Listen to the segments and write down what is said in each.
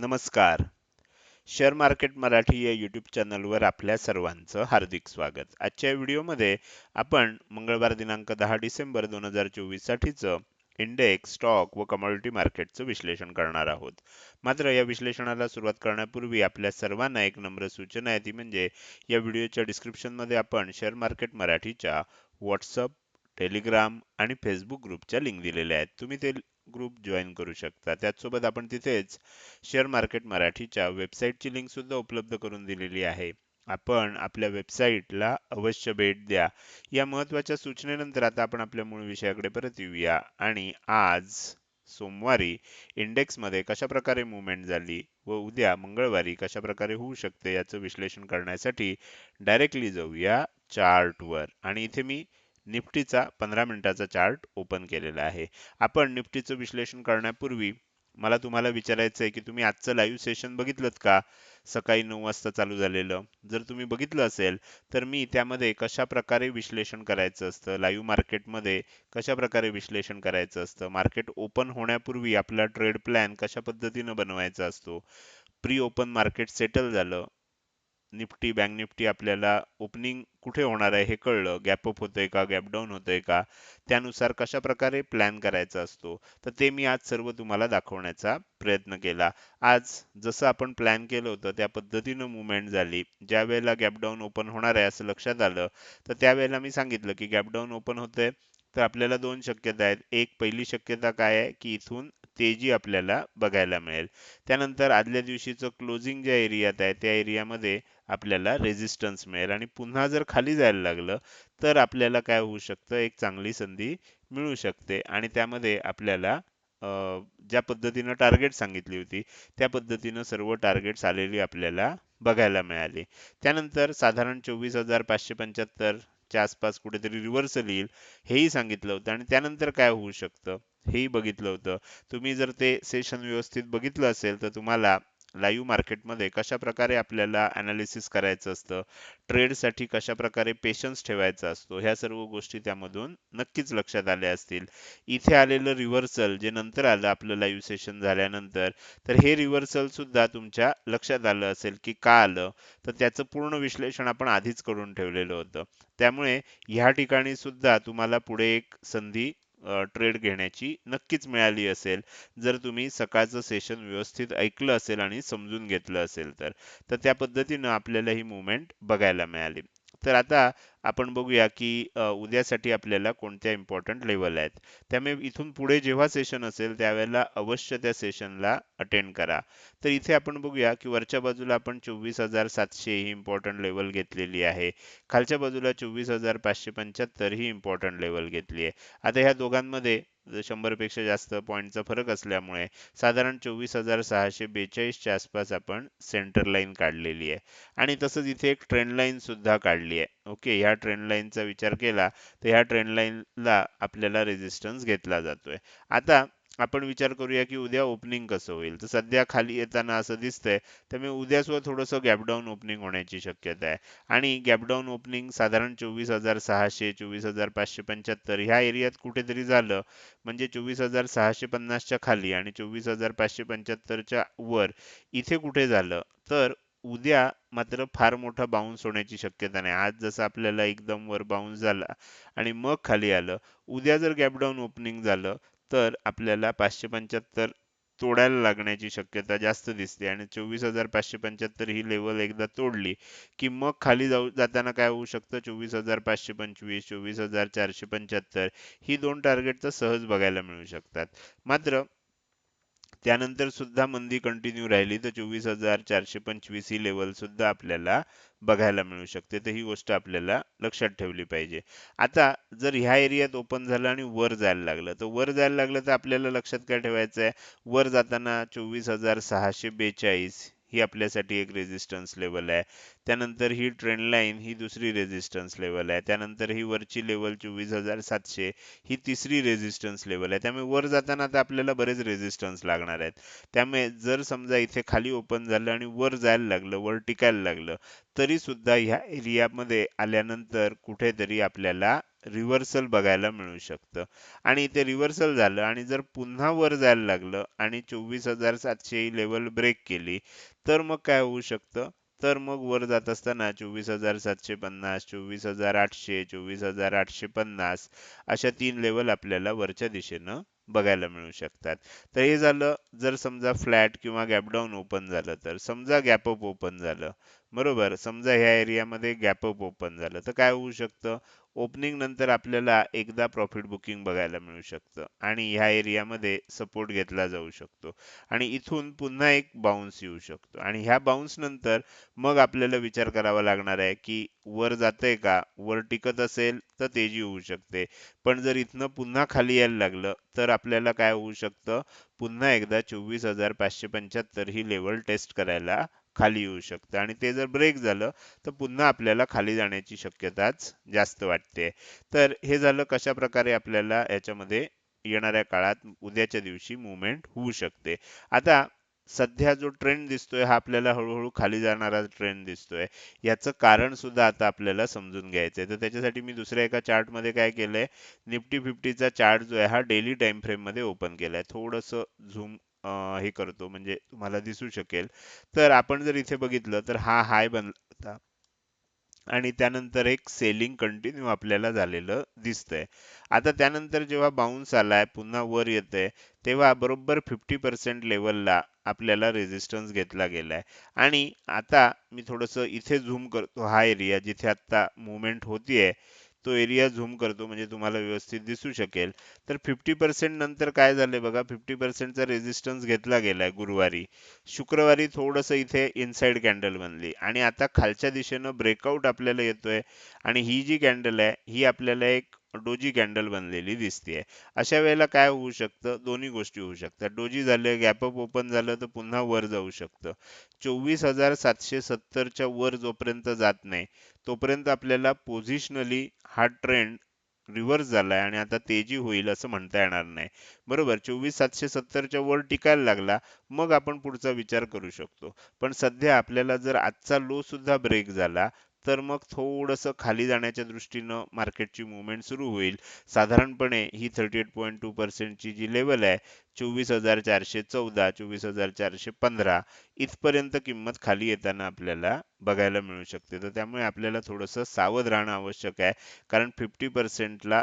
नमस्कार. Share market Marathi या YouTube चॅनलवर आपल्या सर्वांचं हार्दिक स्वागत. आजच्या व्हिडिओमध्ये आपण मंगळवार दिनांक दहा डिसेंबर दोन हजार चोवीससाठीचं इंडेक्स स्टॉक व कमॉडिटी मार्केटचं विश्लेषण करणार आहोत. मात्र या विश्लेषणाला सुरुवात करण्यापूर्वी आपल्या सर्वांना एक नम्र सूचना आहे ती म्हणजे या व्हिडिओच्या डिस्क्रिप्शनमध्ये आपण शेअर मार्केट मराठीच्या व्हॉट्सअप टेलिग्राम आणि फेसबुक ग्रुपच्या लिंक दिलेल्या आहेत. तुम्ही ते ग्रुप जॉईन करू शकता. त्याचसोबत आपण तिथेच शेअर मार्केट मराठीच्या वेबसाईटची लिंक सुद्धा उपलब्ध करून दिलेली आहे. आपण आपल्या वेबसाईटला अवश्य भेट द्या. या महत्त्वाच्या सूचनेनंतर आता आपण आपल्या मूळ विषयाकडे परत येऊया. आणि आज सोमवारी इंडेक्समध्ये कशा प्रकारे मुवमेंट झाली व उद्या मंगळवारी कशाप्रकारे होऊ शकते याचं विश्लेषण करण्यासाठी डायरेक्टली जाऊया चार्टवर आणि इथे मी निफ्टीचा पंधरा मिनिटाचा चार्ट ओपन केलेला आहे. आपण निफ्टीचं विश्लेषण करण्यापूर्वी मला तुम्हाला विचारायचं आहे की तुम्ही आजचं लाईव्ह सेशन बघितलं का? सकाळी नऊ वाजता चालू झालेलं. जर तुम्ही बघितलं असेल तर मी त्यामध्ये कशा प्रकारे विश्लेषण करायचं असतं? लाईव्ह मार्केटमध्ये कशा प्रकारे विश्लेषण करायचं असतं? मार्केट ओपन होण्यापूर्वी आपला ट्रेड प्लॅन कशा पद्धतीनं बनवायचा असतो? प्री ओपन मार्केट सेटल झालं. निफ्टी बँक निफ्टी आपल्याला ओपनिंग कुठे होणार आहे हे कळलं. गॅप अप होतंय का? गॅप डाऊन होतंय का? त्यानुसार कशा प्रकारे प्लॅन करायचा असतो? तर ते मी आज सर्व तुम्हाला दाखवण्याचा प्रयत्न केला. आज जसं आपण प्लॅन केलं होतं त्या पद्धतीनं मुवमेंट झाली. ज्या वेळेला गॅप डाऊन ओपन होणार आहे असं लक्षात आलं तर त्यावेळेला मी सांगितलं की गॅप डाऊन ओपन होतंय. तर आपल्याला दोन शक्यता आहेत. एक पहिली शक्यता काय आहे? की इथून तेजी आपल्याला बघायला मिळेल. त्यानंतर आदल्या दिवशीचं क्लोजिंग ज्या एरियात आहे त्या एरियामध्ये आपल्याला रेझिस्टन्स मिळेल. आणि पुन्हा जर खाली जायला लागलं तर आपल्याला काय होऊ शकतं? एक चांगली संधी मिळू शकते. आणि त्यामध्ये आपल्याला ज्या पद्धतीनं टार्गेट सांगितली होती त्या पद्धतीनं सर्व टार्गेट्स आलेली आपल्याला बघायला मिळाली. त्यानंतर साधारण चोवीस हजार पाचशे पंच्याहत्तर च्या आसपास कुठेतरी रिव्हर्सल येईल हेही सांगितलं होतं. आणि त्यानंतर काय होऊ शकतं? हेही बघितलं होतं. तुम्ही जर ते सेशन व्यवस्थित बघितलं असेल तर तुम्हाला लाईव्ह मार्केटमध्ये कशा प्रकारे आपल्याला अनालिसिस करायचं असतं ट्रेडसाठी कशा प्रकारे पेशन्स ठेवायचा असतो ह्या सर्व गोष्टी त्यामधून नक्कीच लक्षात आल्या असतील. इथे आलेलं रिव्हर्सल जे नंतर आलं आपलं लाईव्ह सेशन झाल्यानंतर तर हे रिव्हर्सल सुद्धा तुमच्या लक्षात आलं असेल की का आलं तर त्याचं पूर्ण विश्लेषण आपण आधीच करून ठेवलेलं होतं. त्यामुळे ह्या ठिकाणी सुद्धा तुम्हाला पुढे एक संधी ट्रेड घेण्याची नक्कीच मिळाली असेल. जर तुम्ही सकाळचं सेशन व्यवस्थित ऐकलं असेल आणि समजून घेतलं असेल तर तर त्या पद्धतीनं आपल्याला ही मुवमेंट बघायला मिळाली. तर आता आपण बघूया की उद्यासाठी आपल्याला कोणत्या इम्पॉर्टंट लेवल आहेत. त्यामुळे इथून पुढे जेव्हा सेशन असेल त्यावेळेला अवश्य त्या सेशनला अटेंड करा. तर इथे आपण बघूया की वरच्या बाजूला आपण चोवीस हजार सातशे ही इम्पॉर्टंट लेवल घेतलेली आहे. खालच्या बाजूला चोवीस हजार पाचशे पंच्याहत्तर ही इम्पॉर्टंट लेवल घेतली आहे. आता ह्या दोघांमध्ये शंभरपेक्षा जास्त पॉईंटचा फरक असल्यामुळे साधारण चोवीस हजार सहाशे बेचाळीसच्या आसपास आपण सेंटर लाईन काढलेली आहे. आणि तसंच इथे एक ट्रेंड लाईन सुद्धा काढली आहे. ओके ह्या ट्रेंड लाईनचा विचार केला तर ह्या ट्रेंड लाईनला आपल्याला रेजिस्टन्स घेतला जातोय. आता आपण विचार करूया की उद्या ओपनिंग कसं होईल. तर सध्या खाली येताना असं दिसतंय त्यामुळे उद्या सुद्धा थोडंसं गॅपडाऊन ओपनिंग होण्याची शक्यता आहे. आणि गॅपडाऊन ओपनिंग साधारण चोवीस हजार सहाशे चोवीस हजार पाचशे पंच्याहत्तर ह्या एरियात कुठेतरी झालं. म्हणजे चोवीस हजार सहाशे पन्नासच्या खाली आणि चोवीस हजार पाचशे पंच्याहत्तरच्या वर इथे कुठे झालं? तर उद्या मात्र फार मोठा बाउन्स होण्याची शक्यता नाही. आज जसं आपल्याला एकदम वर बाउन्स झाला आणि मग खाली आलं उद्या जर गॅपडाऊन ओपनिंग झालं तर आपल्याला पाचशे पंच्याहत्तर तोडायला लागण्याची शक्यता जास्त दिसते आणि चोवीस हजार पाचशे पंच्याहत्तर ही लेवल एकदा तोडली की मग खाली जाऊ जाताना काय होऊ शकतं? चोवीस हजार पाचशे पंचवीस चोवीस हजार चारशे पंच्याहत्तर ही दोन टार्गेट तर सहज बघायला मिळू शकतात. मात्र त्यानंतर सुद्धा मंदी कंटिन्यू राहिली तर चोवीस हजार चारशे पंचवीस ही लेवल सुद्धा आपल्याला बघायला मिळू शकते. तर ही गोष्ट आपल्याला लक्षात ठेवली पाहिजे. आता जर ह्या एरियात ओपन झालं आणि वर जायला लागलं तर वर जायला लागलं तर आपल्याला लक्षात काय ठेवायचं आहे वर जाताना चोवीस हजार सहाशे बेचाळीस ही आपल्यासाठी एक रेजिस्टन्स लेवल आहे. त्यानंतर ही ट्रेंड लाईन ही दुसरी रेजिस्टन्स लेवल आहे. त्यानंतर ही वरची लेवल चोवीस हजार सातशे ही तिसरी रेझिस्टन्स लेवल आहे. त्यामुळे वर जाताना आता आपल्याला बरेच रेझिस्टन्स लागणार आहेत. त्यामुळे जर समजा इथे खाली ओपन झालं आणि वर जायला लागलं वर टिकायला लागलं तरी सुद्धा ह्या एरियामध्ये आल्यानंतर कुठेतरी आपल्याला रिव्हर्सल बघायला मिळू शकतं. आणि इथे रिव्हर्सल झालं आणि जर पुन्हा वर जायला लागलं आणि चोवीस हजार सातशे ही लेवल ब्रेक केली तर मग काय होऊ शकतं? तर मग वर जात असताना चोवीस हजार सातशे पन्नास चोवीस हजार आठशे चोवीस हजार आठशे पन्नास अशा तीन लेवल आपल्याला वरच्या दिशेनं बघायला मिळू शकतात. तर हे झालं जर समजा फ्लॅट किंवा गॅपडाऊन ओपन झालं तर समजा गॅपअप ओपन झालं बरोबर? समजा ह्या एरियामध्ये गॅपअप ओपन झालं तर काय होऊ शकतं? ओपनिंग नंतर आपल्याला एकदा प्रॉफिट बुकिंग बघायला मिळू शकतं. आणि ह्या एरियामध्ये सपोर्ट घेतला जाऊ शकतो. आणि इथून पुन्हा एक बाउन्स येऊ शकतो. आणि ह्या बाउन्स नंतर मग आपल्याला विचार करावा लागणार आहे की वर जातंय का? वर टिकत असेल तर तेजी होऊ शकते. पण जर इथनं पुन्हा खाली यायला लागलं तर आपल्याला काय होऊ शकतं? पुन्हा एकदा चोवीस हजार पाचशे पंच्याहत्तर ही लेवल टेस्ट करायला खाली येऊ शकतं. आणि ते जर ब्रेक झालं तर पुन्हा आपल्याला खाली जाण्याची शक्यताच जास्त वाटते. तर हे झालं कशा प्रकारे आपल्याला याच्यामध्ये येणाऱ्या काळात उद्याच्या दिवशी मुवमेंट होऊ शकते. आता सध्या जो ट्रेंड दिसतोय हा आपल्याला हळूहळू खाली जाणारा ट्रेंड दिसतोय. याचं कारण सुद्धा आता आपल्याला समजून घ्यायचंय. तर त्याच्यासाठी मी दुसऱ्या एका चार्टमध्ये काय केलंय? निफ्टी फिफ्टीचा चार्ट जो आहे हा डेली टाइम फ्रेममध्ये ओपन केलाय. थोडंसं झूम हे करतो म्हणजे तुम्हाला दिसू शकेल. तर आपण जर इथे बघितलं तर हा हाय बनला आणि त्यानंतर एक सेलिंग कंटिन्यू आपल्याला झालेलं दिसतंय. आता त्यानंतर जेव्हा बाउन्स आलाय पुन्हा वर येतंय तेव्हा बरोबर फिफ्टी पर्सेंट लेवलला आपल्याला रेझिस्टन्स घेतला गेलाय. आणि आता मी थोडस इथे झूम करतो हा एरिया जिथे आता मुवमेंट होतीये. तो एरिया झूम करतो म्हणजे तुम्हाला व्यवस्थित दिसू शकेल. तर फिफ्टी पर्सेंट नंतर काय झालंय बघा फिफ्टी पर्सेंटचा रेजिस्टन्स घेतला गेलाय गुरुवारी. शुक्रवारी थोडस इथे इनसाइड कॅन्डल बनली. आणि आता खालच्या दिशेनं ब्रेकआउट आपल्याला येतोय. आणि ही जी कॅन्डल आहे ही आपल्याला एक डोजी कॅन्डल बनलेली दिसते अशा वेळेला काय होऊ शकतं? दोन्ही गोष्टी होऊ शकतात. डोजी झाले गॅपअप ओपन झालं तर पुन्हा वर जाऊ शकतं. चोवीस हजार सातशे सत्तरच्या वर जोपर्यंत जात नाही तोपर्यंत आपल्याला पोझिशनली हा ट्रेंड रिव्हर्स झालाय आणि आता तेजी होईल असं म्हणता येणार नाही. बरोबर? चोवीस सातशे सत्तरच्या वर टिकायला लागला मग आपण पुढचा विचार करू शकतो. पण सध्या आपल्याला जर आजचा लो सुद्धा ब्रेक झाला तर मग थोडंसं खाली जाण्याच्या दृष्टीनं मार्केटची मुवमेंट सुरू होईल. साधारणपणे ही थर्टी एट पॉईंट टू पर्सेंटची जी लेवल आहे चोवीस हजार चारशे चौदा चोवीस हजार चारशे पंधरा इथपर्यंत किंमत खाली येताना आपल्याला बघायला मिळू शकते. तर त्यामुळे आपल्याला थोडंसं सावध राहणं आवश्यक आहे. कारण फिफ्टी पर्सेंटला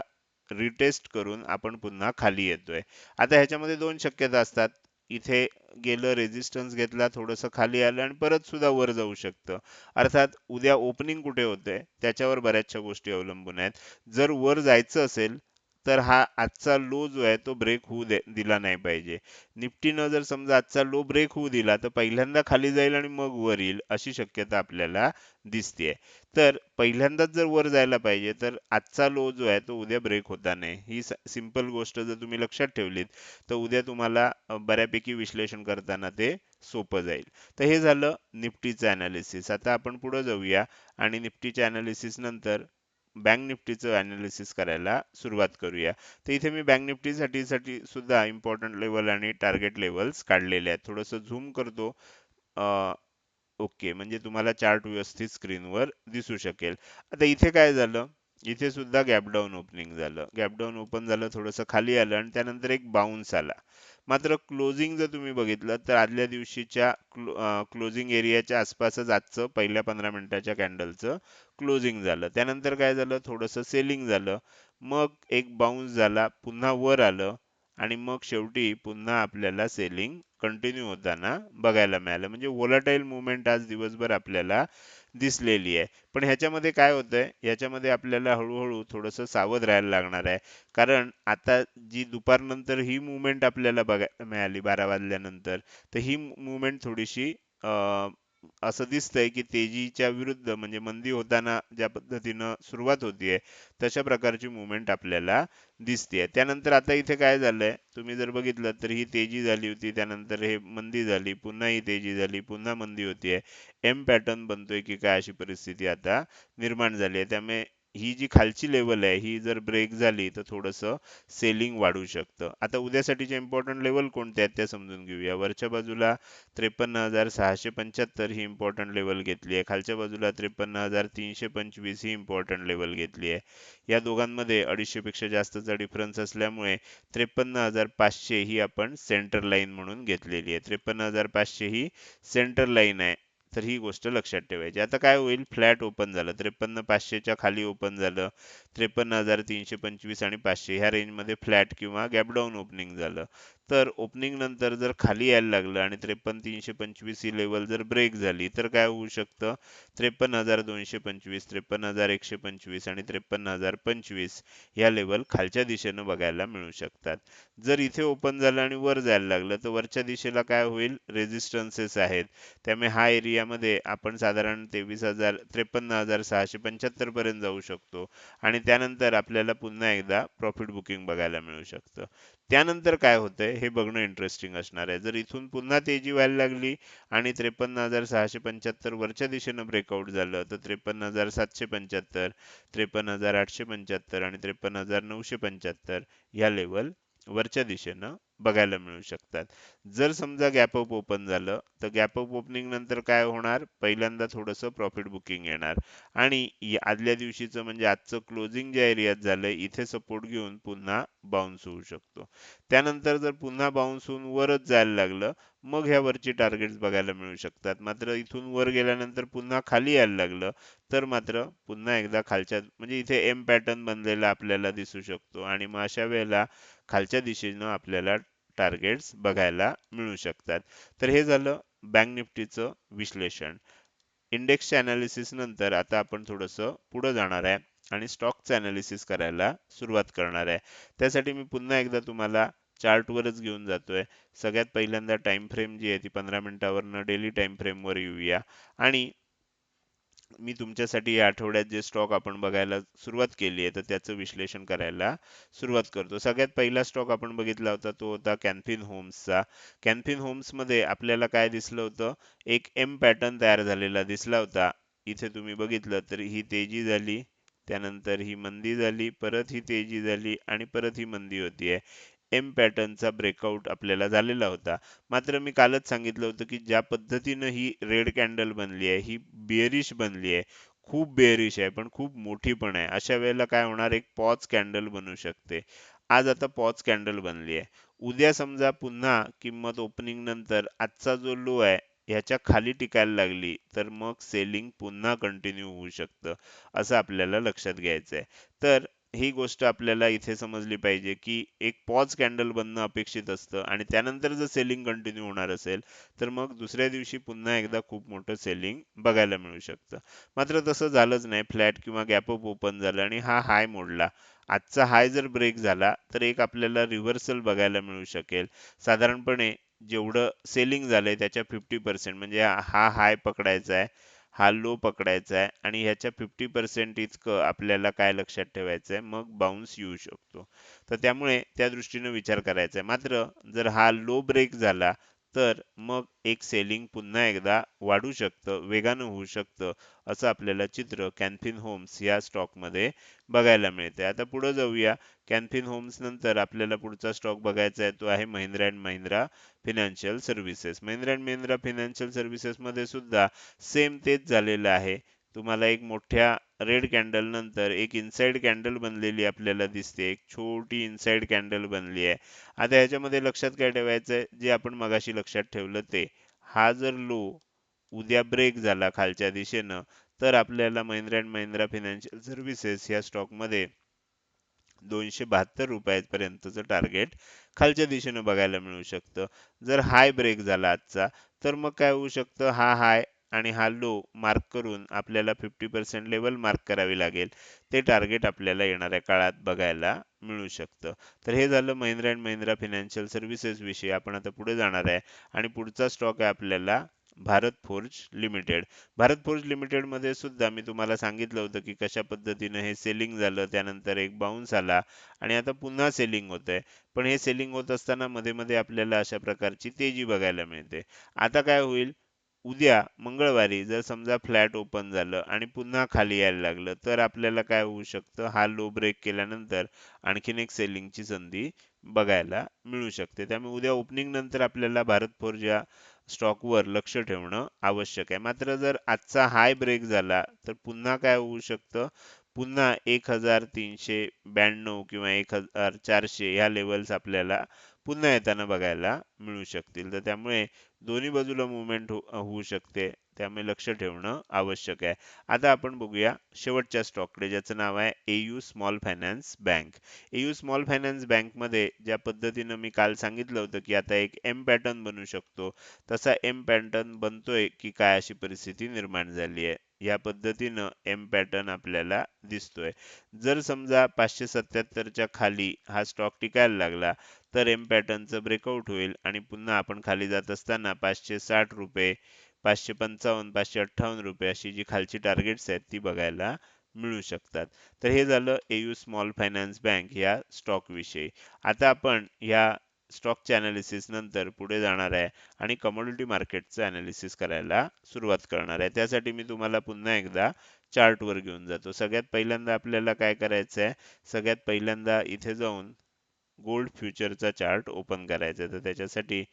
रिटेस्ट करून आपण पुन्हा खाली येतोय. आता ह्याच्यामध्ये दोन शक्यता असतात. इथे गेलं रेजिस्टन्स घेतला थोडंसं खाली आलं आणि परत सुद्धा वर जाऊ शकतं. अर्थात उद्या ओपनिंग कुठे होते त्याच्यावर बऱ्याचशा गोष्टी अवलंबून आहेत. जर वर जायचं असेल तर हा आजचा लो जो आहे तो ब्रेक होऊ दे दिला नाही पाहिजे. निफ्टीनं जर समजा आजचा लो ब्रेक होऊ दिला तर पहिल्यांदा खाली जाईल आणि मग वर येईल अशी शक्यता आपल्याला दिसतेय. तर पहिल्यांदाच जर वर जायला पाहिजे तर आजचा लो जो आहे तो उद्या ब्रेक होता नाही. ही सिंपल गोष्ट जर तुम्ही लक्षात ठेवलीत तर उद्या तुम्हाला बऱ्यापैकी विश्लेषण करताना ते सोपं जाईल. तर हे झालं निफ्टीचं अनालिसिस आता आपण पुढे जाऊया आणि निफ्टीच्या अनालिसिस नंतर बँक निफ्टीचं अनालिसिस करायला सुरुवात करूया. तर इथे मी बँक निफ्टीसाठी साठी सुद्धा इम्पॉर्टंट लेवल आणि टार्गेट लेवल्स काढलेले आहेत. थोडंसं झूम करतो. ओके म्हणजे तुम्हाला चार्ट व्यवस्थित स्क्रीनवर दिसू शकेल. आता इथे काय झालं? इथे सुद्धा गॅपडाऊन ओपनिंग झालं. गॅपडाऊन ओपन झालं थोडंसं खाली आलं आणि त्यानंतर एक बाउन्स आला. मात्र क्लोजिंग जर तुम्ही बघितलं तर आदल्या दिवशीच्या क्लोजिंग एरियाच्या आसपासच आजचं पहिल्या पंधरा मिनिटाच्या कॅन्डलचं क्लोजिंग झालं. त्यानंतर काय झालं? थोडंसं सेलिंग झालं. मग एक बाउन्स झाला पुन्हा वर आलं आणि मग शेवटी पुन्हा आपल्याला सेलिंग कंटिन्यू होताना बघायला मिळालं. म्हणजे व्होलाटाईल मुवमेंट आज दिवसभर आपल्याला दिसलेली आहे. पण ह्याच्यामध्ये काय होतंय? ह्याच्यामध्ये आपल्याला हळूहळू थोडंसं सावध राहायला लागणार आहे. कारण आता जी दुपारनंतर ही मुवमेंट आपल्याला बघायला मिळाली बारा वाजल्यानंतर तर ही मुवमेंट थोडीशी असं दिसतंय की तेजीच्या विरुद्ध म्हणजे मंदी होताना ज्या पद्धतीनं सुरुवात होतीये तशा प्रकारची मुवमेंट आपल्याला दिसतेय. त्यानंतर आता इथे काय झालंय? तुम्ही जर बघितलं तर ही तेजी झाली होती त्यानंतर हे मंदी झाली पुन्हा ही तेजी झाली पुन्हा मंदी होतीये. एम पॅटर्न बनतोय की काय अशी परिस्थिती आता निर्माण झाली आहे त्यामुळे ही जी खालची लेवल आहे ही जर ब्रेक झाली तर थोडंसं सेलिंग वाढू शकतं. आता उद्यासाठीचे इम्पॉर्टंट लेवल कोणते आहेत त्या समजून घेऊया. वरच्या बाजूला त्रेपन्न हजार सहाशे पंच्याहत्तर ही इम्पॉर्टंट लेवल घेतली आहे. खालच्या बाजूला त्रेपन्न हजार तीनशे पंचवीस ही इम्पॉर्टंट लेवल घेतली आहे. या दोघांमध्ये अडीचशेपेक्षा जास्तचा डिफरन्स असल्यामुळे त्रेपन्न हजार पाचशे ही आपण सेंटर लाईन म्हणून घेतलेली आहे. त्रेपन्न हजार पाचशे ही सेंटर लाईन आहे. तर ही गोष्ट लक्षात ठेवायची. आता काय होईल? फ्लॅट ओपन झालं त्रेपन्न पाचशेच्या खाली ओपन झालं त्रेपन्न हजार तीनशे पंचवीस आणि पाचशे. ह्या रेंजमध्ये फ्लॅट किंवा गॅपडाऊन ओपनिंग झालं. तर ओपनिंग नंतर जर खाली यायला लागलं आणि त्रेपन्न तीनशे पंचवीस ही लेवल जर ब्रेक झाली तर काय होऊ शकतं? त्रेपन्न हजार दोनशे पंचवीस त्रेपन्न हजार एकशे पंचवीस आणि त्रेपन्न हजार पंचवीस ह्या लेवल खालच्या दिशेनं बघायला मिळू शकतात. जर इथे ओपन झालं आणि वर जायला लागलं तर वरच्या दिशेला काय होईल? रेजिस्टन्सेस आहेत. त्यामुळे हा एरियामध्ये आपण साधारण तेवीस हजार त्रेपन्न हजार सहाशे पंच्याहत्तर पर्यंत जाऊ शकतो. आणि त्यानंतर आपल्याला पुन्हा एकदा प्रॉफिट बुकिंग बघायला मिळू शकतं. त्यानंतर काय होतंय? हे बघणं इंटरेस्टिंग असणार आहे. जर इथून पुन्हा तेजी व्हायला लागली आणि त्रेपन्न हजार सहाशे पंच्याहत्तर वरच्या दिशेनं ब्रेकआउट झालं तर त्रेपन्न हजार सातशे पंच्याहत्तर त्रेपन्न हजार आठशे पंच्याहत्तर आणि त्रेपन्न हजार नऊशे पंच्याहत्तर या लेवल वरच्या दिशेनं बघायला मिळू शकतात. जर समजा गॅप अप ओपन झालं तर गॅप अप ओपनिंग नंतर काय होणार? पहिल्यांदा थोडंसं प्रॉफिट बुकिंग येणार. आणि आदल्या दिवशीचं म्हणजे आजचं क्लोजिंग ज्या एरियात झालं इथे सपोर्ट घेऊन पुन्हा बाउन्स होऊ शकतो. त्यानंतर जर पुन्हा बाउन्स होऊन वरच जायला लागलं मग ह्यावरची टार्गेट्स बघायला मिळू शकतात. मात्र इथून वर गेल्यानंतर पुन्हा खाली यायला लागलं तर मात्र पुन्हा एकदा खालच्या म्हणजे इथे एम पॅटर्न बनलेला आपल्याला दिसू शकतो. आणि मग अशा वेळेला खालच्या दिशेनं आपल्याला टार्गेट्स बघायला मिळू शकतात. तर हे झालं बँक निफ्टीचं विश्लेषण. इंडेक्सच्या अनालिसिस नंतर आता आपण थोडंसं पुढं जाणार आहे आणि स्टॉकचं अनालिसिस करायला सुरुवात करणार आहे. त्यासाठी मी पुन्हा एकदा तुम्हाला चार्टवरच घेऊन जातोय. सगळ्यात पहिल्यांदा टाइम फ्रेम जी आहे ती पंधरा मिनिटावरनं डेली टाइम फ्रेमवर येऊया. आणि मी तुमच्यासाठी या आठवड्यात जे स्टॉक आपण बघायला सुरुवात केली आहे तर त्याचं विश्लेषण करायला सुरुवात करतो. सगळ्यात पहिला स्टॉक आपण बघितला होता तो होता कॅन्फिन होम्सचा कॅन्फिन होम्समध्ये आपल्याला काय दिसलं होतं? एक एम पॅटर्न तयार झालेला दिसला होता. इथे तुम्ही बघितलं तर ही तेजी झाली त्यानंतर ही मंदी झाली परत ही तेजी झाली आणि परत ही मंदी होतीये एम पॅटर्नचा ब्रेकआउट आपल्याला झालेला होता. मात्र मी कालच सांगितलं होतं की ज्या पद्धतीनं ही रेड कॅन्डल बनली आहे ही बेअरिश बनली आहे खूप बेअरिश आहे पण खूप मोठी पण आहे. अशा वेळेला काय होणार एक पॉच कॅन्डल बनू शकते. आज आता पॉच कॅन्डल बनली आहे. उद्या समजा पुन्हा किंमत ओपनिंग नंतर आजचा जो लो आहे ह्याच्या खाली टिकायला लागली तर मग सेलिंग पुन्हा कंटिन्यू होऊ शकतं असं आपल्याला लक्षात घ्यायचं आहे तर ही गोष्ट आपल्याला इथे समजली पाहिजे की एक पॉज कॅन्डल बनणं अपेक्षित असतं आणि त्यानंतर जर सेलिंग कंटिन्यू होणार असेल तर मग दुसऱ्या दिवशी पुन्हा एकदा खूप मोठं सेलिंग बघायला मिळू शकतं. मात्र तसं झालंच नाही. फ्लॅट किंवा गॅप अप ओपन झालं आणि हा हाय मोडला. आजचा हाय जर ब्रेक झाला तर एक आपल्याला रिव्हर्सल बघायला मिळू शकेल. साधारणपणे जेवढं सेलिंग झालंय त्याच्या फिफ्टी पर्सेंट म्हणजे हा हाय पकडायचा आहे. हा लो पकडायचा आहे आणि ह्याच्या फिफ्टी पर्सेंट इतकं आपल्याला काय लक्षात ठेवायचं आहे मग बाउन्स येऊ शकतो. तर त्यामुळे त्या दृष्टीने विचार करायचा आहे मात्र जर हा लो ब्रेक झाला तर मग एक सेलिंग पुन्हा एकदा वाढू शकतं वेगानं होऊ शकतं असं आपल्याला चित्र कॅन्फिन होम्स या स्टॉकमध्ये बघायला मिळते आता पुढे जाऊया. कॅन्फिन होम्स नंतर आपल्याला पुढचा स्टॉक बघायचा आहे तो आहे Mahindra and Mahindra financial services Mahindra and Mahindra financial सर्व्हिसेसमध्ये सुद्धा सेम तेच झालेलं आहे. तुम्हाला एक मोठ्या रेड कॅन्डल नंतर एक इनसाइड कॅन्डल बनलेली आपल्याला दिसते. एक छोटी इनसाइड कॅन्डल बनली आहे. आता ह्याच्यामध्ये लक्षात काय ठेवायचं जे आपण मगाशी लक्षात ठेवलं ते. हा जर लो उद्या ब्रेक झाला खालच्या दिशेनं तर आपल्याला Mahindra and Mahindra financial services या स्टॉकमध्ये दोनशे बहात्तर रुपयापर्यंतचं टार्गेट खालच्या दिशेनं बघायला मिळू शकतं. जर हाय ब्रेक झाला आजचा तर मग काय होऊ शकतं? हा हाय आणि हा लो मार्क करून आपल्याला फिफ्टी पर्सेंट लेवल मार्क करावी लागेल. ते टार्गेट आपल्याला येणाऱ्या काळात बघायला मिळू शकतं. तर हे झालं Mahindra and Mahindra financial services विषयी. आपण आता पुढे जाणार आहे. आणि पुढचा स्टॉक आहे आपल्याला Bharat forge limited Bharat forge लिमिटेडमध्ये सुद्धा मी तुम्हाला सांगितलं होतं की कशा पद्धतीने हे सेलिंग झालं त्यानंतर एक बाउन्स आला आणि आता पुन्हा सेलिंग होत आहे. पण हे सेलिंग होत असताना मध्ये मध्ये आपल्याला अशा प्रकारची तेजी बघायला मिळते. आता काय होईल? उद्या मंगळवारी जर समजा फ्लॅट ओपन झालं आणि पुन्हा खाली यायला लागलं तर आपल्याला काय होऊ शकतं? हा लो ब्रेक केल्यानंतर आणखीन एक सेलिंगची संधी बघायला मिळू शकते. त्यामुळे उद्या ओपनिंग नंतर आपल्याला भारत फोर्जा स्टॉकवर लक्ष ठेवणं आवश्यक आहे. मात्र जर आजचा हाय ब्रेक झाला तर पुन्हा काय होऊ शकतं? पुन्हा एक हजार तीनशे ब्याण्णव किंवा एक हजार चारशे ह्या लेवल्स आपल्याला पुन्हा येताना बघायला मिळू शकतील. तर त्यामुळे दोन्ही बाजूला मुवमेंट हो होऊ शकते. त्यामुळे लक्ष ठेवणं आवश्यक आहे. आता आपण बघूया शेवटच्या स्टॉककडे ज्याचं नाव आहे AU small finance bank AU small finance बँकमध्ये ज्या पद्धतीनं मी काल सांगितलं होतं की आता एक एम पॅटर्न बनू शकतो. तसा एम पॅटर्न बनतोय की काय अशी परिस्थिती निर्माण झाली आहे. या पद्धतीनं एम पॅटर्न आपल्याला दिसतोय. जर समजा पाचशे सत्याहत्तरच्या खाली हा स्टॉक टिकायला लागला तर एम पॅटर्नचं ब्रेकआउट होईल आणि पुन्हा आपण खाली जात असताना पाचशे साठ रुपये पाचशे पंचावन्न पाचशे अठ्ठावन्न रुपये अशी जी खालची टार्गेट्स आहेत ती बघायला मिळू शकतात. तर हे झालं एयू स्मॉल फायनान्स बँक या स्टॉक विषयी. आता आपण या स्टॉकचे अनालिसिस नंतर पुढे जाणार आहे आणि कमोडिटी मार्केटचं अनालिसिस करायला सुरुवात करणार आहे. त्यासाठी मी तुम्हाला पुन्हा एकदा चार्टवर घेऊन जातो. सगळ्यात पहिल्यांदा आपल्याला काय करायचं आहे? सगळ्यात पहिल्यांदा इथे जाऊन गोल्ड फ्युचरचा चार्ट ओपन करायचा आहे. तर त्याच्यासाठी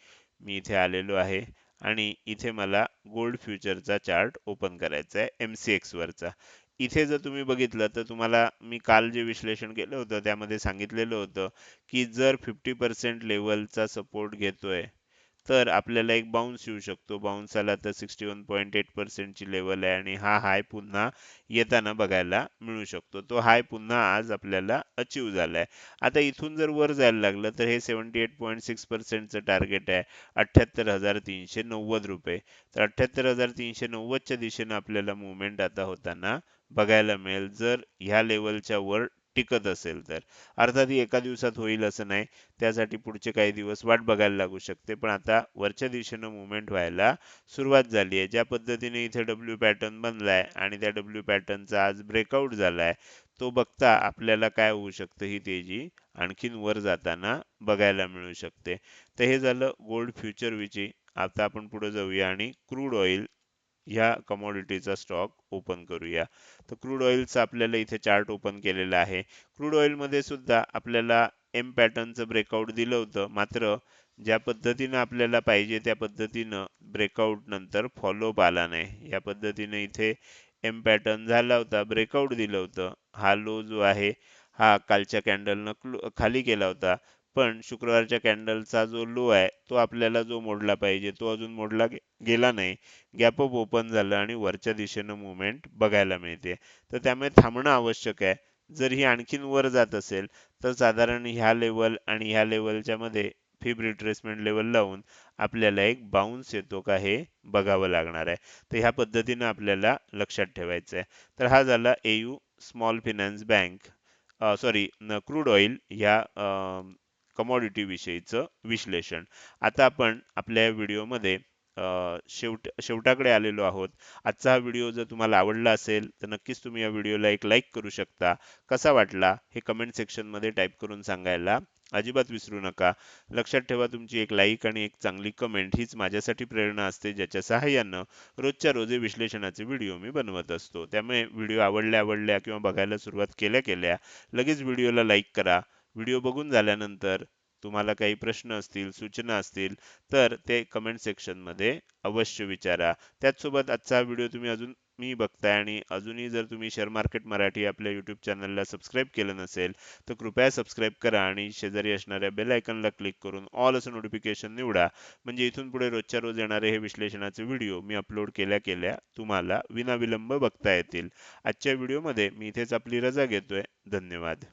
मी इथे आलेलो आहे आणि इथे मला गोल्ड फ्युचरचा चार्ट ओपन करायचा आहे. एम सी एक्सवरचा इथे जर तुम्ही बघितलं तर तुम्हाला मी काल जे विश्लेषण केलं होतं त्यामध्ये सांगितलेलं होतं की जर फिफ्टी पर्सेंट लेवलचा सपोर्ट घेतोय तर आपल्याला एक बाउन्स येऊ शकतो. बाउन्स आला तर सिक्स्टी वन पॉईंट एट पर्सेंटची लेवल आहे आणि हा हाय पुन्हा येताना बघायला मिळू शकतो. तो हाय पुन्हा आज आपल्याला अचीव झालाय. आता इथून जर वर जायला लागलं तर हे सेवन्टी एट पॉईंट सिक्स पर्सेंटचं टार्गेट आहे. अठ्ठ्याहत्तर हजार तीनशे नव्वद रुपये. तर अठ्ठ्याहत्तर हजार तीनशे नव्वदच्या दिशेनं आपल्याला मुवमेंट आता होताना बघायला मिळेल. जर ह्या लेवलच्या वर टिकत असेल तर. अर्थात ही एका दिवसात होईल असं नाही. त्यासाठी पुढचे काही दिवस वाट बघायला लागू शकते. पण आता वरच्या दिशेनं मुवमेंट व्हायला सुरुवात झाली आहे. ज्या पद्धतीने इथे डब्ल्यू पॅटर्न बनलाय आणि त्या डब्ल्यू पॅटर्नचा आज ब्रेकआउट झालाय तो बघता आपल्याला काय होऊ शकतं ही तेजी आणखीन वर जाताना बघायला मिळू शकते. तर हे झालं गोल्ड फ्युचरविषयी आता आपण पुढे जाऊया आणि क्रूड ऑइल ह्या कमॉडिटीचा स्टॉक ओपन करूया. तर क्रूड ऑइलचा आपल्याला इथे चार्ट ओपन केलेला आहे. क्रूड ऑइलमध्ये सुद्धा आपल्याला एम पॅटर्नचं ब्रेकआउट दिलं होतं. मात्र ज्या पद्धतीनं आपल्याला पाहिजे त्या पद्धतीनं ब्रेकआउट नंतर फॉलोअप आला नाही. या पद्धतीने इथे एम पॅटर्न झाला होता ब्रेकआउट दिलं होतं. हा लो जो आहे हा कालच्या कॅन्डलनं खाली केला होता. पण शुक्रवारच्या कॅन्डलचा जो लो आहे तो आपल्याला जो मोडला पाहिजे तो अजून मोडला गेला नाही. गॅप अप ओपन झालं आणि वरच्या दिशेनं मुवमेंट बघायला मिळते. तर त्यामुळे थांबणं आवश्यक आहे. जर ही आणखीन वर जात असेल तर साधारण ह्या लेवल आणि ह्या लेवलच्या मध्ये फिब रिट्रेसमेंट लेवल लावून आपल्याला एक बाउन्स येतो का हे बघावं लागणार आहे. तर ह्या पद्धतीनं आपल्याला लक्षात ठेवायचं आहे. तर हा झाला AU small finance bank sorry crude oil ह्या कमॉडिटी विषयीचं विश्लेषण. आता आपण आपल्या व्हिडिओमध्ये शेवट शेवटाकडे आलेलो आहोत. आजचा हा व्हिडिओ जर तुम्हाला आवडला असेल तर नक्कीच तुम्ही या व्हिडिओला एक लाईक करू शकता. कसा वाटला हे कमेंट सेक्शनमध्ये टाईप करून सांगायला अजिबात विसरू नका. लक्षात ठेवा तुमची एक लाईक आणि एक चांगली कमेंट हीच माझ्यासाठी प्रेरणा असते ज्याच्या सहाय्यानं रोजच्या रोजे विश्लेषणाचे व्हिडिओ मी बनवत असतो. त्यामुळे व्हिडिओ आवडल्या आवडल्या किंवा बघायला सुरुवात केल्या केल्या लगेच व्हिडिओला लाईक करा. व्हिडिओ बघून झाल्यानंतर तुम्हाला काही प्रश्न असतील सूचना असतील तर ते कमेंट सेक्शनमध्ये अवश्य विचारा. त्याचसोबत आजचा व्हिडिओ तुम्ही अजून मी बघताय आणि अजूनही जर तुम्ही शेअर मार्केट मराठी आपल्या यूट्यूब चॅनलला सबस्क्राईब केलं नसेल तर कृपया सबस्क्राईब करा आणि शेजारी असणाऱ्या बेल आयकनला क्लिक करून ऑल असं नोटिफिकेशन निवडा. म्हणजे इथून पुढे रोजच्या रोज येणारे हे विश्लेषणाचे व्हिडिओ मी अपलोड केल्या केल्या तुम्हाला विनाविलंब बघता येतील. आजच्या व्हिडिओमध्ये मी इथेच आपली रजा घेतोय. धन्यवाद.